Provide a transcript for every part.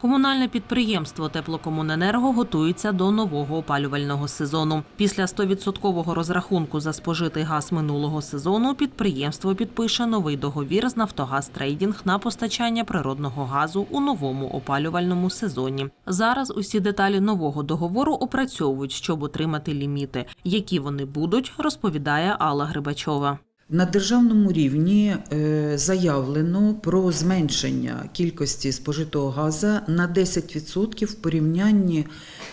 Комунальне підприємство Теплокомуненерго готується до нового опалювального сезону. Після 100% розрахунку за спожитий газ минулого сезону підприємство підпише новий договір з Нафтогаз Трейдінг на постачання природного газу у новому опалювальному сезоні. Зараз усі деталі нового договору опрацьовують, щоб отримати ліміти. Які вони будуть, розповідає Алла Грибачова. На державному рівні е, заявлено про зменшення кількості спожитого газу на 10% в порівнянні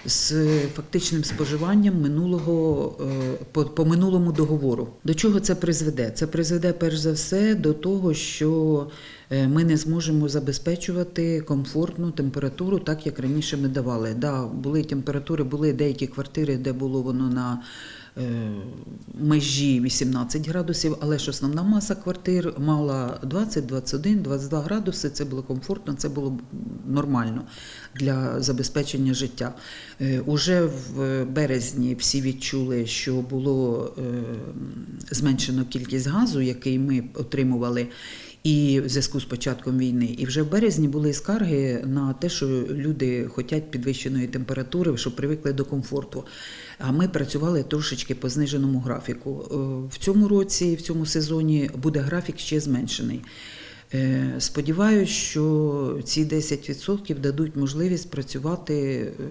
з фактичним споживанням минулого е, по, по минулому договору. До чого це призведе? Це призведе перш за все до того, що е, ми не зможемо забезпечувати комфортну температуру, так як раніше ми давали. Да, були температури, були деякі квартири, де було воно на е, межі 18 градусів, але ж основна маса квартир мала 20, 21, 22 градуси. Це було комфортно, це було нормально для забезпечення життя. Е, Уже в березні всі відчули, що було е, зменшено кількість газу, який ми отримували. І в зв'язку з початком війни, і вже в березні були скарги на те, що люди хочуть підвищеної температури, що привикли до комфорту. А ми працювали трошечки по зниженому графіку. Е, В цьому році, в цьому сезоні буде графік ще зменшений. Е, Сподіваюсь, що ці 10% дадуть можливість працювати е,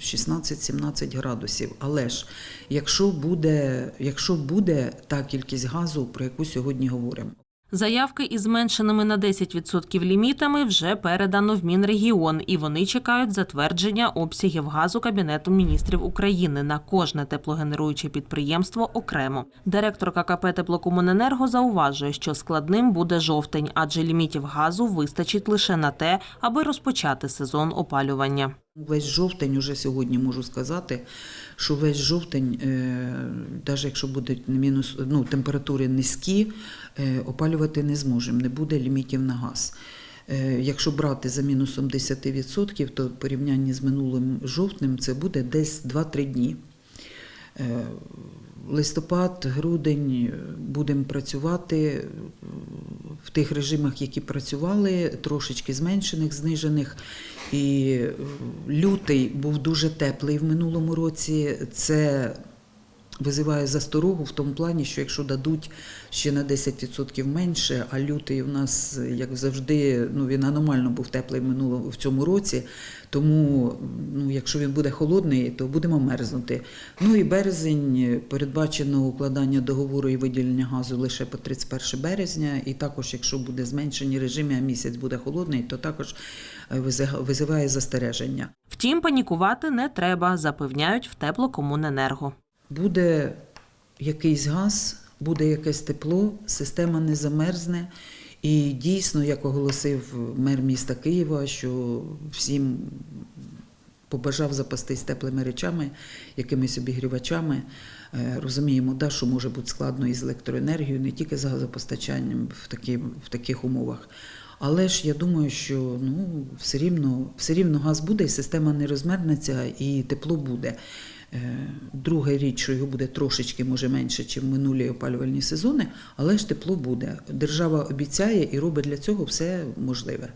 16-17 градусів. Але ж якщо буде, якщо буде та кількість газу, про яку сьогодні говоримо. Заявки із зменшеними на 10% лімітами вже передано в Мінрегіон, і вони чекають затвердження обсягів газу Кабінету міністрів України на кожне теплогенеруюче підприємство окремо. Директор ККП Теплокомуненерго зауважує, що складним буде жовтень, адже лімітів газу вистачить лише на те, аби розпочати сезон опалювання. Весь жовтень, уже сьогодні можу сказати, що весь жовтень, навіть якщо будуть мінус, ну, температури низькі, е, опалювати не зможемо, не буде лімітів на газ. Е, Якщо брати за мінусом 10%, то в порівнянні з минулим жовтнем це буде десь 2-3 дні. Е, Листопад, грудень будемо працювати е, в тих режимах, які працювали, трошечки зменшених, знижених. І е, лютий був дуже теплий в минулому році. Це визиває засторогу в тому плані, що якщо дадуть ще на 10% менше, а лютий у нас, як завжди, ну він аномально був теплий в минулому в цьому році. Тому, ну, якщо він буде холодний, то будемо мерзнути. Ну і березень передбачено укладання договору і виділення газу лише по 31 березня. І також, якщо буде зменшені режими, а місяць буде холодний, то також е, визиває застереження. Втім, панікувати не треба, запевняють в теплокомуненерго. Буде якийсь газ, буде якесь тепло, система не замерзне. І дійсно, як оголосив мер міста Києва, що всім побажав запастись теплими речами, якимись обігрівачами. Е, Розуміємо, да, що може бути складно із електроенергією, не тільки з газопостачанням в, такі, в таких умовах. Але ж я думаю, що ну, все, рівно, все рівно газ буде, і система не розмернеться, і тепло буде. Е, Друга річ, що його буде трошечки, може менше, ніж в минулі опалювальні сезони, але ж тепло буде. Держава обіцяє і робить для цього все можливе.